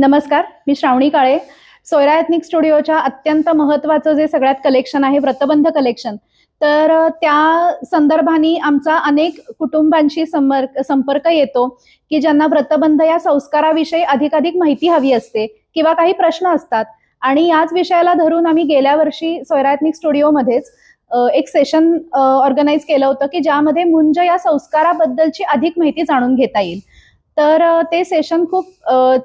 नमस्कार मी श्रावणी काळे. सोयरा एथनिक स्टुडिओच्या अत्यंत महत्वाचं जे सगळ्यात कलेक्शन आहे व्रतबंध कलेक्शन तर त्या संदर्भाने आमचा अनेक कुटुंबांशी संपर्क संपर्क येतो की ज्यांना व्रतबंध या संस्काराविषयी अधिकाधिक माहिती हवी असते किंवा काही प्रश्न असतात. आणि याच विषयाला धरून आम्ही गेल्या वर्षी सोयरा स्टुडिओमध्येच एक सेशन ऑर्गनाईज केलं होतं की ज्यामध्ये मुंज या संस्काराबद्दलची अधिक माहिती जाणून घेता येईल. तर ते सेशन खूप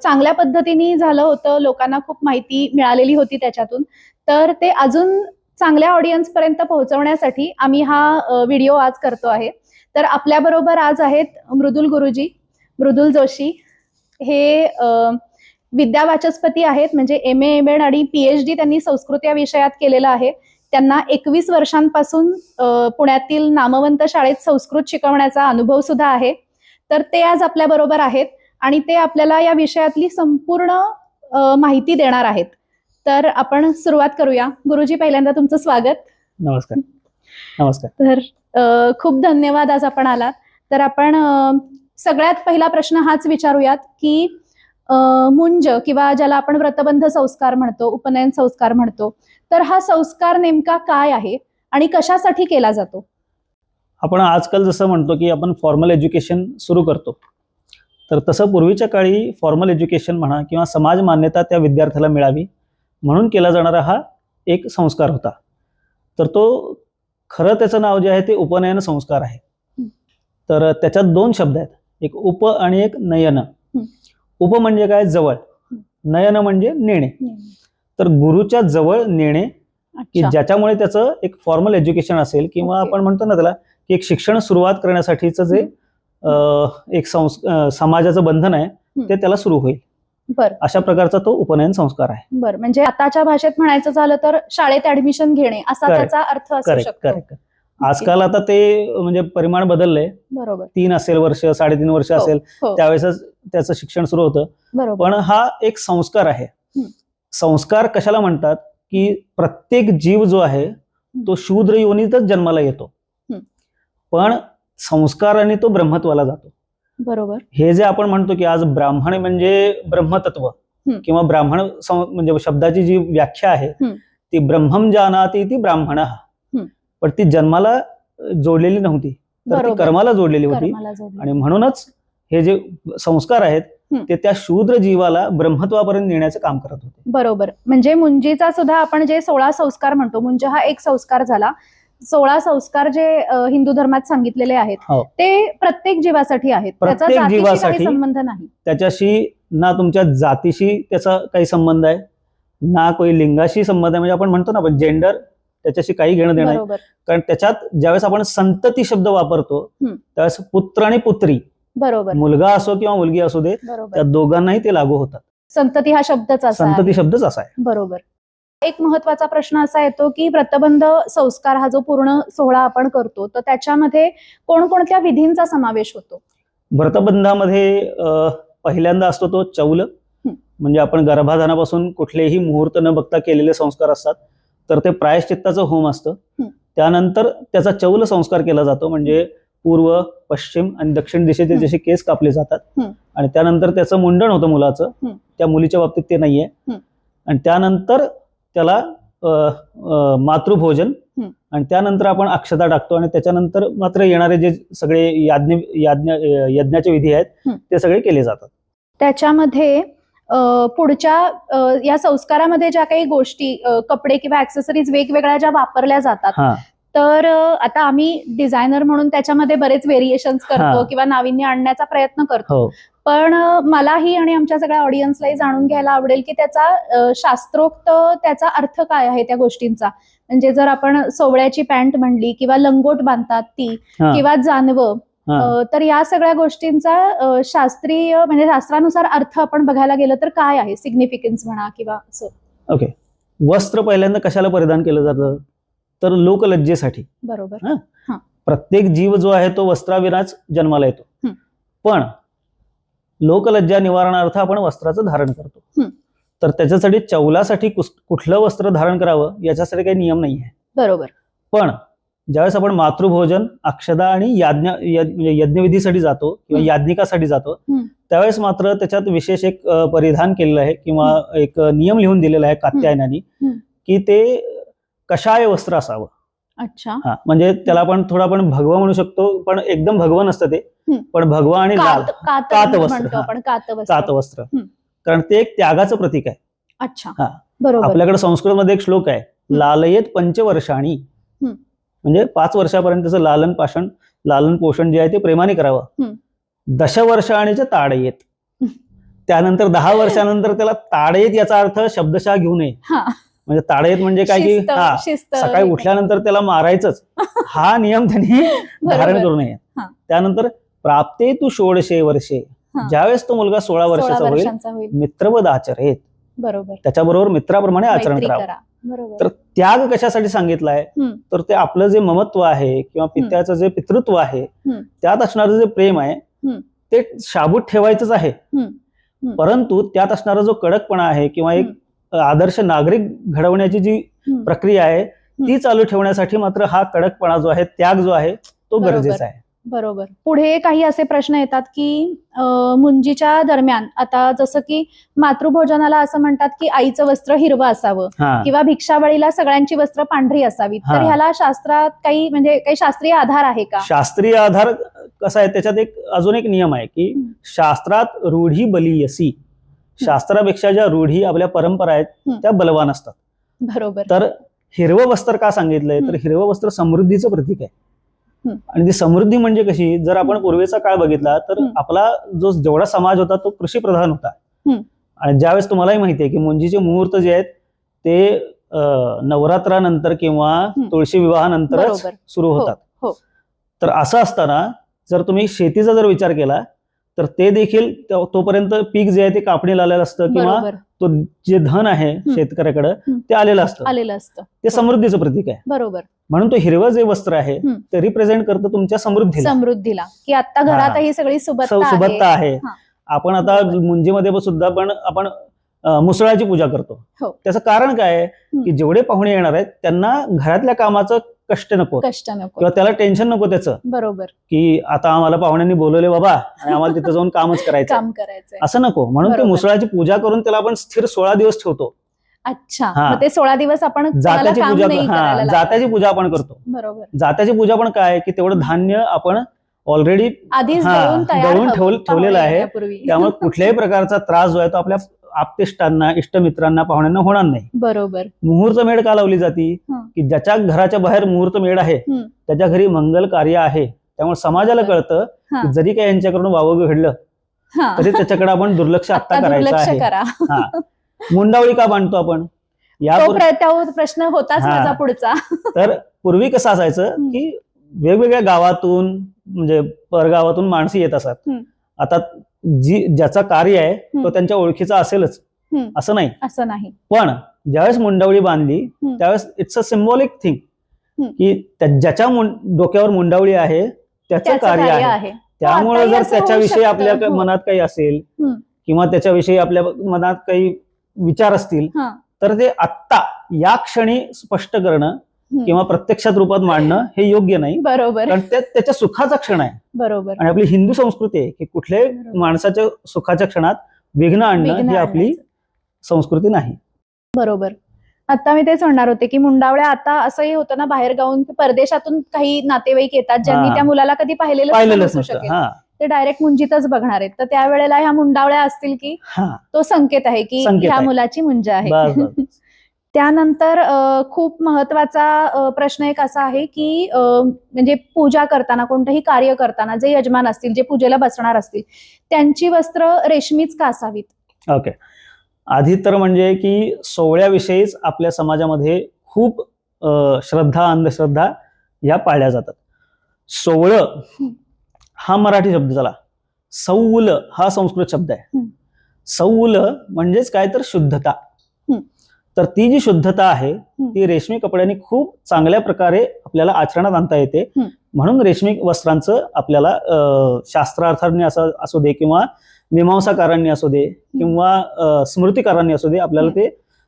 चांगल्या पद्धतीने झालं होतं. लोकांना खूप माहिती मिळालेली होती त्याच्यातून. तर ते अजून चांगल्या ऑडियन्सपर्यंत पोहोचवण्यासाठी आम्ही हा व्हिडिओ आज करतो आहे. तर आपल्याबरोबर आज आहेत मृदुल गुरुजी मृदुल जोशी. हे विद्या वाचस्पती आहेत म्हणजे एम ए एम एड आणि पीएच डी त्यांनी संस्कृत या विषयात केलेलं आहे. त्यांना एकवीस वर्षांपासून पुण्यातील नामवंत शाळेत संस्कृत शिकवण्याचा अनुभव सुद्धा आहे. तर ते आज आपल्या बरोबर आहेत आणि ते आपल्याला या विषयातली संपूर्ण माहिती देणार आहेत. तर आपण सुरुवात करूया. गुरुजी पहिल्यांदा तुमचं स्वागत. नमस्कार. नमस्कार. तर खूप धन्यवाद आज आपण आलात. तर आपण सगळ्यात पहिला प्रश्न हाच विचारूयात की मुंज किंवा ज्याला आपण व्रतबंध संस्कार म्हणतो उपनयन संस्कार म्हणतो तर हा संस्कार नेमका काय आहे आणि कशासाठी केला जातो? आपण आजकाल जसं म्हणतो की आपण फॉर्मल एज्युकेशन सुरू करतो. तर तसं पूर्वीच्या काळी फॉर्मल एज्युकेशन म्हणा किंवा समाज मान्यता त्या विद्यार्थ्याला मिळावी म्हणून केला जाणारा हा एक संस्कार होता. तर तो खरं त्याचं नाव जे आहे ते उपनयन संस्कार आहे. तर त्याच्यात दोन शब्द आहेत. एक उप आणि एक नयन. उप म्हणजे काय? जवळ. नयन म्हणजे नेणे. तर गुरुच्या जवळ नेणे की. ज्याच्यामुळे त्याचं एक फॉर्मल एज्युकेशन असेल किंवा. आपण म्हणतो ना त्याला की एक शिक्षण सुरुवात करण्यासाठीचं जे एक संस समाजाचं बंधन आहे ते त्याला सुरू होईल. बर. अशा प्रकारचा तो उपनयन संस्कार आहे. बर. म्हणजे आताच्या भाषेत म्हणायचं झालं तर शाळेत ऍडमिशन घेणे असा. त्याचा अर्थ असू शकतो. आजकाल आता ते म्हणजे परिमाण बदललंय. बरोबर. तीन असेल वर्ष साडेतीन वर्ष हो, असेल हो. त्यावेळेसच त्याचं शिक्षण सुरू होतं. पण हा एक संस्कार आहे. संस्कार कशाला म्हणतात? की प्रत्येक जीव जो आहे तो शूद्र योनीतच जन्माला येतो. पण संस्काराने तो ब्रह्मत्वाला जातो बरोबर हे जे आपण म्हणतो की आज ब्राह्मण म्हणजे ब्रह्मतत्व. किंवा ब्राह्मण म्हणजे शब्दाची जी व्याख्या आहे. ती ब्रह्मम जानाती ती ब्राह्मण हं. पण ती जन्माला जोडलेली नव्हती तर ती. कर्माला जोडलेली होती. आणि म्हणूनच हे जे संस्कार आहेत. ते त्या शूद्र जीवाला ब्रह्मत्वापर्यंत नेण्याचं काम करत होते बरोबर म्हणजे मुंजीचा सुद्धा आपण जे सोळा संस्कार म्हणतो मुंज हा एक संस्कार झाला सोळा संस्कार जे हिंदू धर्मात सांगितलेले आहेत हो. ते प्रत्येक जीवासाठी आहेत. त्याचा प्रत्येक जातीशी जीवासाठी. संबंध नाही. त्याच्याशी ना तुमच्या जातीशी त्याचा काही संबंध आहे ना कोणी लिंगाशी संबंध आहे. म्हणजे आपण म्हणतो ना आपण जेंडर त्याच्याशी काही घेणं देणं आहे बरोबर. कारण त्याच्यात ज्यावेळेस आपण संतती शब्द वापरतो. त्यावेळेस पुत्र आणि पुत्री बरोबर. मुलगा असो किंवा मुलगी असू दे बरोबर. त्या दोघांनाही ते लागू होतात. संतती हा शब्दच असा आहे. संतती शब्दच असा आहे. बरोबर. एक महत्त्वाचा प्रश्न असा येतो की व्रतबंध संस्कार हा जो पूर्ण सोहळा आपण करतो तर त्याच्यामध्ये कोणकोणत्या विधींचा समावेश होतो व्रतबंधामध्ये पहिल्यांदा असतो तो चौल. म्हणजे आपण गर्भाधानापासून कुठलेही मुहूर्त न बघता केलेले संस्कार असतात तर ते प्रायश्चित्ताचं होम असतं. त्यानंतर त्याचा चौल संस्कार केला जातो म्हणजे पूर्व पश्चिम आणि दक्षिण दिशेचे. जसे केस कापले जातात. आणि त्यानंतर त्याचं मुंडण होतं मुलाचं. त्या मुलीच्या बाबतीत ते नाहीये. आणि त्यानंतर त्याला मातृभोजन. आणि त्यानंतर आपण अक्षता टाकतो आणि त्याच्यानंतर मात्र येणारे जे सगळे याज्ञ याज्ञ यज्ञाचे विधी आहेत. ते सगळे केले जातात त्याच्यामध्ये पुढच्या या संस्कारामध्ये ज्या काही गोष्टी कपडे किंवा ऍक्सेसरीज वेगवेगळ्या ज्या वापरल्या जातात तर आता आम्ही डिझायनर म्हणून त्याच्यामध्ये बरेच व्हेरिएशन्स करतो. किंवा नाविन्य आणण्याचा प्रयत्न करतो हो पण मलाही आणि आमच्या सगळ्या ऑडियन्सलाही जाणून घ्यायला आवडेल की त्याचा शास्त्रोक्त त्याचा अर्थ काय आहे त्या गोष्टींचा. म्हणजे जर आपण सोवळ्याची पॅन्ट म्हणली किंवा लंगोट बांधतात ती किंवा जानवं तर या सगळ्या गोष्टींचा शास्त्रीय म्हणजे शास्त्रानुसार अर्थ आपण बघायला गेलं तर काय आहे? सिग्निफिकन्स म्हणा किंवा असं. ओके वस्त्र पहिल्यांदा कशाला परिधान केलं जातं? तर लोकलज्जेसाठी. बरोबर. प्रत्येक जीव जो आहे तो वस्त्राविनाच जन्माला येतो. पण लोकलज्जा निवारणार्थ आपण वस्त्राचं धारण करतो हं. तर त्याच्यासाठी चौलासाठी कुठलं वस्त्र धारण करावं याच्यासाठी काही नियम नाही आहे बरोबर पण ज्यावेळेस आपण मातृभोजन अक्षदा आणि याज्ञ यज्ञ- यज्ञविधीसाठी जातो किंवा. याज्ञिकासाठी जातो. त्यावेळेस मात्र त्याच्यात विशेष एक परिधान केलेलं आहे किंवा एक नियम लिहून दिलेला आहे कात्यायनानी. की ते कषाय वस्त्र असावं अच्छा. हा म्हणजे त्याला आपण थोडं आपण भगवा म्हणू शकतो पण एकदम भगवा नसतं ते. पण भगवा आणि लाल. कात वस्त्र, कात वस्त्र. कारण ते एक त्यागाचं प्रतीक आहे. अच्छा. हा. बरोबर. आपल्याकडे संस्कृतमध्ये एक श्लोक आहे लालयेत पंचवर्षाणी. म्हणजे पाच वर्षापर्यंतचं लालन पाषण लालन पोषण जे आहे ते प्रेमाने करावं. दशवर्षाणीचे ताडयेत. त्यानंतर दहा वर्षानंतर त्याला ताडयेत याचा अर्थ शब्दशः घेऊ नये. म्हणजे ताडयेत म्हणजे काय की हा सकाळी उठल्यानंतर त्याला मारायचंच. हा नियम त्यांनी धारण करू नये. त्यानंतर प्राप्ते तू षोडशे वर्षे. ज्यावेळेस तो मुलगा सोळा वर्षाचा होईल मित्रवद आचरेत बरोबर. त्याच्याबरोबर मित्राप्रमाणे आचरण करावं. तर त्याग कशासाठी सांगितलाय. तर ते आपलं जे ममत्व आहे किंवा पित्याचं जे पितृत्व आहे. त्यात असणारं जे प्रेम आहे. ते शाबूत ठेवायचंच आहे. परंतु त्यात असणारा जो कडकपणा आहे किंवा एक आदर्श नागरिक घडवण्याची जी. प्रक्रिया आहे ती चालू ठेवण्यासाठी मात्र हा कडकपणा जो आहे त्याग जो आहे तो. गरजेचा आहे बरोबर पुढे काही असे प्रश्न येतात की मुंजीच्या दरम्यान आता जसं की मातृभोजनाला असं म्हणतात की आईचं वस्त्र हिरवं असावं किंवा भिक्षावळीला सगळ्यांची वस्त्र पांढरी असावीत तर. ह्याला शास्त्रात काही म्हणजे काही शास्त्रीय आधार आहे का शास्त्रीय आधार कसा आहे त्याच्यात एक अजून एक नियम आहे की. शास्त्रात रूढी बलीयसी शास्त्रापेक्षा ज्या रूढी आपल्या परंपरा आहेत. त्या बलवान असतात बरोबर तर हिरवं वस्त्र का सांगितलंय तर. हिरवं वस्त्र समृद्धीचं प्रतीक आहे. आणि ती समृद्धी म्हणजे कशी जर आपण पूर्वीचा काळ बघितला तर. आपला जो जेवढा समाज होता तो कृषी प्रधान होता. आणि ज्यावेळेस तुम्हालाही माहिती आहे की मुंजीचे मुहूर्त जे आहेत ते नवरात्रानंतर किंवा. तुळशी विवाहानंतरच सुरू हो, होतात हो. तर असं असताना जर तुम्ही शेतीचा जर विचार केला तर ते देखील तो- तोपर्यंत पीक जे आहे ते कापणीला आलेलं असतं किंवा तो जे धन आहे शेतकऱ्याकडे. ते आलेलं असतं. आलेलं असतं. ते समृद्धीचं प्रतीक आहे. बरोबर. म्हणून तो हिरवं जे वस्त्र आहे. ते रिप्रेझेंट करतं तुमच्या समृद्धीला. समृद्धीला. की आता घरात ही सगळी सुबत्ता आहे. हा. आपण आता. मुंजीमध्ये सुद्धा पण आपण मुसळाची पूजा करतो. हो. त्याचं कारण काय आहे? की जेवढे पाहुणे येणार आहेत त्यांना घरातल्या कामाचं कष्ट नको. कष्ट नको. किंवा त्याला टेन्शन नको त्याचं. बरोबर. की आता आम्हाला पाहुण्यांनी बोलवले बाबा आणि आम्हाला तिथे जाऊन कामच करायचं काम करायचंय. असं नको. म्हणून ते बरोबर. मुसळाची पूजा करून त्याला आपण स्थिर सोळा दिवस ठेवतो. अच्छा. हा. मग ते सोळा दिवस आपण कोणाला जात्याची काम पूजा नाही हा जात्याची. पूजा आपण करतो. बरोबर. जात्याची पूजा पण काय की तेवढं धान्य आपण ऑलरेडी आधीच हा, दळून तयार दळून हवं ठेवलं- ठेवलेलं आहे. त्यामुळे कुठल्याही प्रकारचा त्रास जो आहे तो आपल्या आप्तेष्टांना इष्टमित्रांना पाहुण्यांना होणार नाही बरोबर मुहूर्त मेढ का लावली जाती. की ज्याच्या घराच्या बाहेर मुहूर्त मेढ आहे. त्याच्या घरी मंगल कार्य आहे त्यामुळे समाजाला. कळतं. की जरी काही यांच्याकडून वावग घडलं. तरी त्याच्याकडे आपण दुर्लक्ष आता करायचं आहे मुंडावळी का बांधतो आपण या प्रश्न होताच. माझा पुढचा तर पूर्वी कसं असायचं. की वेगवेगळ्या गावातून म्हणजे परगावातून माणसं येत असतात. आता जी ज्याचा कार्य आहे तो. त्यांच्या ओळखीचा असेलच हं. असं नाही असं नाही पण ज्यावेळेस मुंडावळी बांधली. त्यावेळेस इट्स अ सिम्बॉलिक थिंग. की ज्याच्या डोक्यावर मुंडावळी आहे त्याचं कार्य आहे त्यामुळे जर त्याच्याविषयी आपल्या हो. मनात काही असेल. किंवा त्याच्याविषयी आपल्या मनात काही विचार असतील. तर ते आत्ता या क्षणी स्पष्ट करणं. किंवा प्रत्यक्षात रूपात मांडणं हे योग्य नाही. बरोबर. कारण त्या त्याच्या सुखाचा क्षण आहे. बरोबर. आणि आपली हिंदू संस्कृती आहे की कुठल्याही. माणसाच्या सुखाच्या क्षणात विघ्न आणणं ही आपली. संस्कृती नाही. बरोबर. आता मी तेच म्हणणार होते की मुंडावळ्या आता असंही होतं ना बाहेर गाऊन परदेशातून काही नातेवाईक येतात ज्यांनी. त्या मुलाला कधी पाहिलेलं शकेल. ते डायरेक्ट मुंजीतच बघणार आहेत. तर त्यावेळेला ह्या मुंडावळ्या असतील की तो संकेत आहे की ह्या. मुलाची मुंज आहे. त्यानंतर खूप महत्त्वाचा प्रश्न एक असा आहे की म्हणजे पूजा करताना कोणतंही कार्य करताना जे यजमान असतील जे पूजेला बसणार असतील त्यांची वस्त्र रेशमीच का असावीत ओके. आधी तर म्हणजे की सोहळ्याविषयीच आपल्या समाजामध्ये खूप श्रद्धा अंधश्रद्धा या पाळल्या जातात. सोहळं हा. मराठी शब्द झाला सौल हा संस्कृत शब्द आहे. सौल म्हणजेच काय तर शुद्धता. तर ती जी शुद्धता आहे ती रेशमी कपड्यांनी खूप चांगल्या प्रकारे आपल्याला आचरणात आणता येते. म्हणून रेशमी वस्त्रांचं आपल्याला शास्त्रार्थांनी असं असू दे किंवा मीमांसाकारांनी असू दे किंवा स्मृतिकारांनी असू दे आपल्याला. ते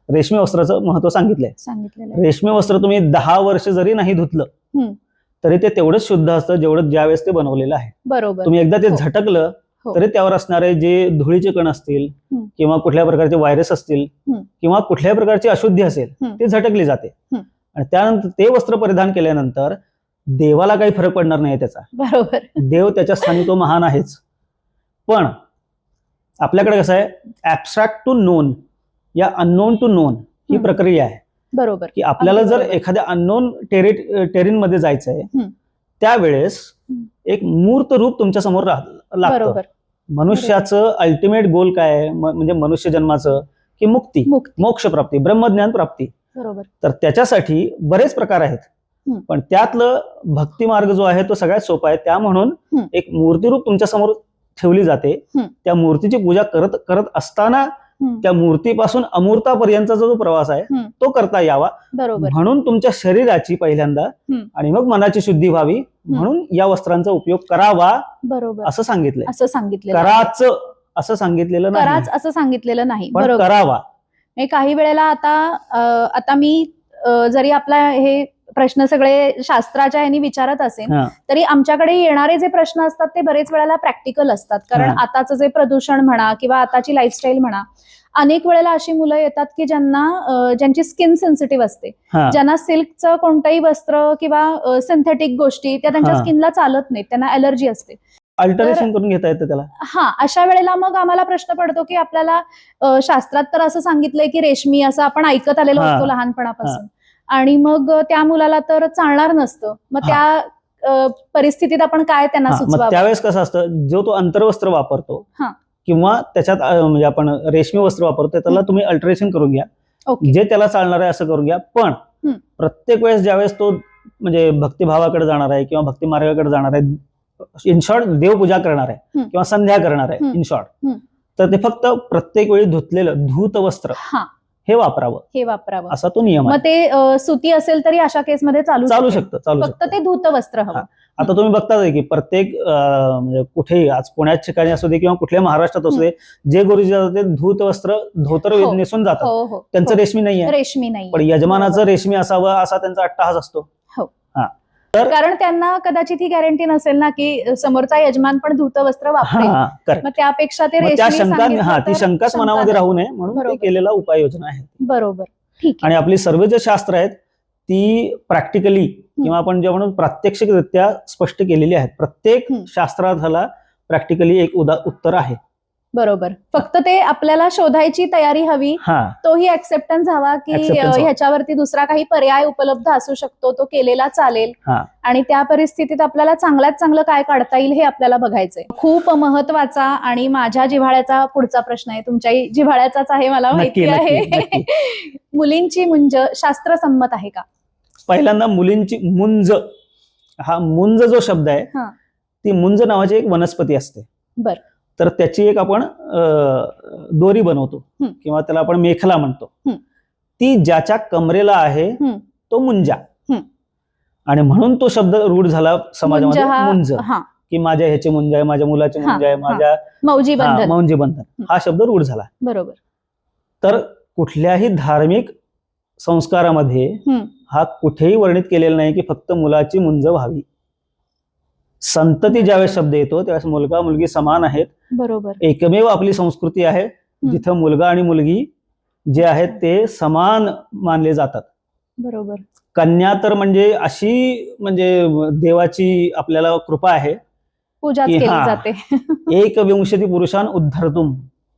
रेशमी वस्त्राचं महत्त्व सांगितलंय. रेशमी वस्त्र तुम्ही दहा वर्ष जरी नाही धुतलं. तरी ते तेवढंच शुद्ध असतं जेवढं ज्यावेळेस ते बनवलेलं आहे बरोबर तुम्ही एकदा ते हो. झटकलं. तरी त्यावर असणारे जे धुळीचे कण असतील. किंवा कुठल्या प्रकारचे व्हायरस असतील. किंवा कुठल्याही प्रकारची अशुद्धी असेल. ते झटकली जाते. आणि त्यानंतर ते वस्त्र परिधान केल्यानंतर देवाला काही फरक पडणार नाही त्याचा बरोबर देव त्याच्या स्थानी तो महान आहेच पण आपल्याकडे कसं आहे ऍबस्ट्रॅक्ट टू नोन या अननोन टू नोन ही. प्रक्रिया आहे बरोबर की आपल्याला जर. एखाद्या अननोन टेरि टेरिनमध्ये जायचं आहे. त्यावेळेस. एक मूर्त रूप तुमच्यासमोर लागतं. मनुष्याचं अल्टिमेट गोल काय आहे? म्हणजे मनुष्य जन्माचं की मुक्ती? मोक्ष प्राप्ती ब्रह्मज्ञान प्राप्ती. बरोबर. तर त्याच्यासाठी बरेच प्रकार आहेत. पण त्यातलं भक्ती मार्ग जो आहे तो सगळ्यात सोपा आहे. त्या म्हणून. एक मूर्तीरूप तुमच्यासमोर ठेवली जाते. त्या मूर्तीची पूजा करत करत असताना. त्या मूर्तीपासून अमूर्तापर्यंतचा जो प्रवास आहे. तो करता यावा. बरोबर. म्हणून तुमच्या शरीराची पहिल्यांदा. आणि मग मनाची शुद्धी व्हावी म्हणून या वस्त्रांचा उपयोग करावा बरोबर. असं सांगितलंय. असं सांगितलेलं आहे. कराच असं सांगितलेलं नाही. कराच असं सांगितलेलं नाही. करावा. म्हणजे काही वेळेला आता आता मी जरी आपला हे प्रश्न सगळे शास्त्राच्या ह्यानी विचारत असेल. तरी आमच्याकडे येणारे जे प्रश्न असतात ते बरेच वेळेला प्रॅक्टिकल असतात कारण. आताचं जे प्रदूषण म्हणा किंवा आताची लाईफस्टाईल म्हणा अनेक वेळेला अशी मुलं येतात की ज्यांना ज्यांची स्किन सेन्सिटिव्ह असते ज्यांना सिल्कचं कोणतंही वस्त्र किंवा सिंथेटिक गोष्टी त्या त्यांच्या. स्किनला चालत नाहीत त्यांना अलर्जी असते अल्टरेशन करून घेता येतं त्याला हा अशा वेळेला मग आम्हाला प्रश्न पडतो की आपल्याला शास्त्रात तर असं सांगितलंय की रेशमी असं आपण ऐकत आलेलो. असतो लहानपणापासून आणि मग त्या मुलाला तर चालणार नसतं मग. त्या परिस्थितीत आपण काय त्यांना मग सुचवावं त्यावेळेस कसं असतं जो तो अंतर्वस्त्र वापरतो. किंवा त्याच्यात म्हणजे आपण रेशमी वस्त्र वापरतो त्याला तुम्ही अल्टरेशन करून घ्या जे त्याला चालणार आहे असं करून घ्या पण. प्रत्येक वेळेस ज्यावेळेस तो म्हणजे भक्तिभावाकडे जाणार आहे किंवा भक्ती मार्गाकडे जाणार आहे इन शॉर्ट देवपूजा करणार आहे. किंवा संध्या करणार आहे. In short. तर ते फक्त प्रत्येक वेळी धुतलेलं धूत वस्त्र हा वापरावं. हे वापरावं. असा तो नियम मग आहे ते अ, सुती असेल तरी अशा केसमध्ये चालू चालू शकेल. शकतं चालू फक्त शकतं. ते धूत वस्त्र हवं. आता तुम्ही बघताच की प्रत्येक अं, म्हणजे कुठेही आज पुण्यात ठिकाणी असू दे किंवा कुठल्या महाराष्ट्रात असू दे जे गुरुजी जातात ते धूत वस्त्र धोतर हो. नेसून जातात. हो हो. त्यांचं हो. रेशमी नाही आहे रेशमी नाही पण यजमानाचं रेशमी असावं असा त्यांचा अट्टाहास असतो. कारण त्यांना कदाचित ही गॅरंटी नसेल ना की समोरचा यजमान पण धूत वस्त्र वापरेल मग त्यापेक्षा ते हा ती शंकाच शंका मनामध्ये. राहू नये म्हणून. केलेला उपाययोजना आहे. बरोबर. ठीक आणि आपली सर्व जे शास्त्र आहेत ती प्रॅक्टिकली किंवा आपण जे म्हणून प्रात्यक्षिकरित्या स्पष्ट केलेली आहेत. प्रत्येक. शास्त्राला प्रॅक्टिकली एक उदा उत्तर आहे. बरोबर. फक्त ते आपल्याला शोधायची तयारी हवी हा. तोही ऍक्सेप्टन्स हवा की Acceptance अ, हवा. ह्याच्यावरती दुसरा काही पर्याय उपलब्ध असू शकतो तो केलेला चालेल. हा. आणि त्या परिस्थितीत आपल्याला चांगल्यात चांगलं काय काढता येईल हे आपल्याला बघायचंय. खूप महत्त्वाचा आणि माझ्या जिव्हाळ्याचा पुढचा प्रश्न आहे. तुमच्याही जिव्हाळ्याचाच आहे मला माहिती नक्की, आहे. मुलींची मुंज शास्त्रसंमत आहे का? पहिल्यांदा मुलींची मुंज. हा मुंज जो शब्द आहे हा. ती मुंज नावाची एक वनस्पती असते. बर. तर त्याची एक आपण दोरी बनवतो. किंवा त्याला आपण मेखला म्हणतो. ती ज्याच्या कमरेला आहे. तो मुंजा. आणि म्हणून तो शब्द रूढ झाला मुंज समाजामध्ये मुंज की माझ्या ह्याची मुंज आहे माझ्या मुलाची मुंज आहे. माझ्या मौजी बंधन मौंजी बंधन हा शब्द रूढ झाला बरोबर तर कुठल्याही धार्मिक संस्कारामध्ये. हा कुठेही वर्णित केलेला नाही की फक्त मुलाची मुंज व्हावी संतती ज्यावेळेस शब्द येतो त्यावेळेस मुलगा मुलगी समान आहेत. बरोबर. एकमेव आपली संस्कृती आहे. जिथं मुलगा आणि मुलगी जे आहेत ते समान मानले जातात. बरोबर. कन्या तर म्हणजे अशी म्हणजे देवाची आपल्याला कृपा आहे. जाते. एक विंशती पुरुषान उद्धरतुम.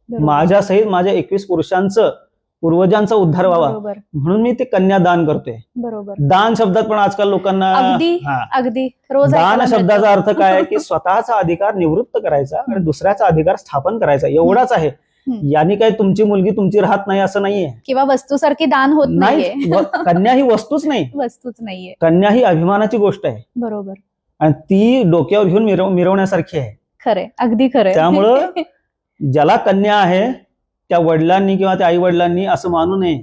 बरोबर. माझ्या सहित माझ्या एकवीस पुरुषांचं पूर्वजांचा उद्धार व्हावा. म्हणून मी ते कन्या दान करतोय. बरोबर. दान शब्दात पण आजकाल लोकांना अगदी. अगदी. रोज दान. शब्दाचा अर्थ काय की स्वतःचा अधिकार निवृत्त करायचा आणि दुसऱ्याचा अधिकार स्थापन करायचा. एवढाच आहे. याने काय तुमची मुलगी तुमची राहत नाही असं नाहीये. किंवा वस्तूसारखी दान होत नाहीये. नाही कन्या ही वस्तूच नाही. वस्तूच नाहीये. कन्या ही अभिमानाची गोष्ट आहे. बरोबर. आणि ती डोक्यावर घेऊन मिरव मिरवण्यासारखी आहे. खरे अगदी खरे त्यामुळं ज्याला कन्या आहे त्या वडिलांनी किंवा त्या आई वडिलांनी असं मानू नये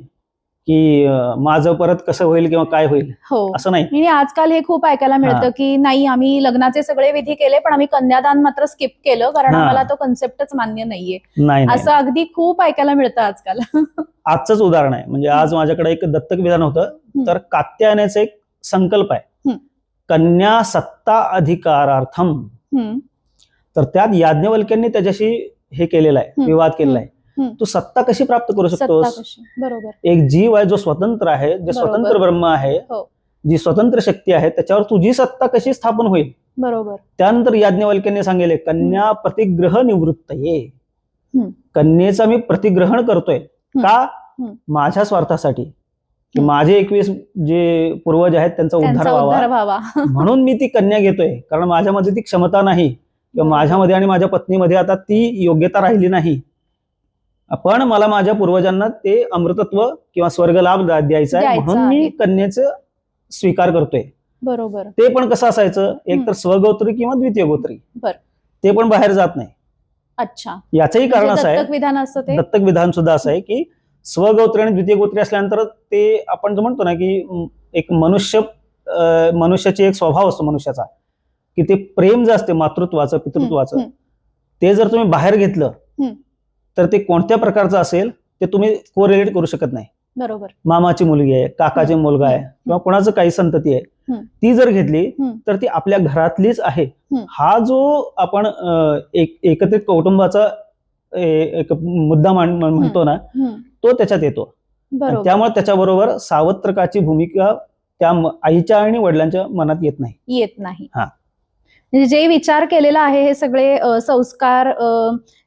की माझं परत कसं होईल किंवा काय होईल. हो. असं नाही. आणि आजकाल हे खूप ऐकायला मिळतं. की नाही आम्ही लग्नाचे सगळे विधी केले पण आम्ही कन्यादान मात्र स्किप केलं कारण. आम्हाला तो कन्सेप्टच मान्य नाहीये. नाही नाही. असं अगदी खूप ऐकायला मिळतं आजकाल. आजचंच उदाहरण आहे. म्हणजे आज माझ्याकडे एक दत्तक विधान होतं. तर कात्यायनाचा एक संकल्प आहे. कन्या सत्ता अधिकारार्थम. तर त्यात याज्ञवल्क्यांनी त्याच्याशी हे केलेलं आहे. विवाद केलेला आहे. तू सत्ता कशी प्राप्त करू शकतोस? बरोबर. एक जीव आहे जो स्वतंत्र आहे जे. स्वतंत्र ब्रह्म आहे हो. जी स्वतंत्र शक्ती आहे त्याच्यावर तुझी सत्ता कशी स्थापन होईल? बरोबर. त्यानंतर याज्ञवल्क्यांनी सांगितले कन्या प्रतिग्रह निवृत्त ये. कन्येचा मी प्रतिग्रहण करतोय. का. माझ्या स्वार्थासाठी. माझे एकवीस जे पूर्वज आहेत त्यांचा उद्धार व्हावा. म्हणून मी ती कन्या घेतोय. कारण माझ्यामध्ये ती क्षमता नाही. किंवा माझ्यामध्ये आणि माझ्या पत्नीमध्ये आता ती योग्यता राहिली नाही. पण मला माझ्या पूर्वजांना ते अमृतत्व किंवा स्वर्गलाभ दा- द्यायचा आहे म्हणून मी. कन्येचं स्वीकार करतोय बरोबर ते पण कसं असायचं एक. तर स्वगोत्री किंवा द्वितीय गोत्री बरं. ते पण बाहेर जात नाही अच्छा याचंही कारण म्हणजे असं आहे दत्तक विधान असतं दत्तक विधान सुद्धा असं आहे की स्वगोत्री आणि द्वितीय गोत्री असल्यानंतर ते आपण जो म्हणतो ना की एक मनुष्य मनुष्याची एक स्वभाव असतो मनुष्याचा की ते प्रेम जे असते मातृत्वाचं पितृत्वाचं. ते जर तुम्ही बाहेर घेतलं. तर ते कोणत्या प्रकारचं असेल ते तुम्ही कोरिलेट करू शकत नाही बरोबर मामाची मुलगी आहे काकाची मुलगा आहे किंवा कोणाचं काही संतती आहे. ती जर घेतली. तर ती आपल्या घरातलीच आहे. हा जो आपण एकत्रित कौटुंबाचा एक मुद्दा म्हणतो ना. तो त्याच्यात येतो त्यामुळे त्याच्याबरोबर सावत्रकाची भूमिका त्या आईच्या आणि वडिलांच्या मनात येत नाही येत नाही हा. म्हणजे जे विचार केलेला आहे हे सगळे संस्कार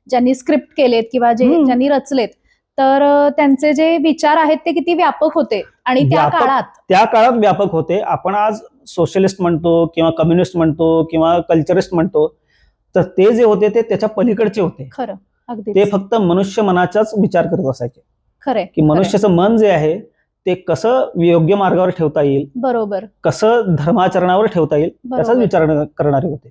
ज्यांनी स्क्रिप्ट केलेत किंवा जे. ज्यांनी रचलेत तर त्यांचे जे विचार आहेत ते किती व्यापक होते आणि त्या काळात? त्या काळात व्यापक होते. आपण आज सोशलिस्ट म्हणतो किंवा कम्युनिस्ट म्हणतो किंवा कल्चरिस्ट म्हणतो तर ते जे होते ते त्याच्या पलीकडचे होते. खरं. अगदी ते फक्त मनुष्य मनाचाच विचार करत असायचे. खरे की मनुष्याचं मन जे आहे ते कसं योग्य मार्गावर ठेवता येईल? बरोबर. कसं धर्माचरणावर ठेवता येईल? त्याचाच विचार करणारे होते.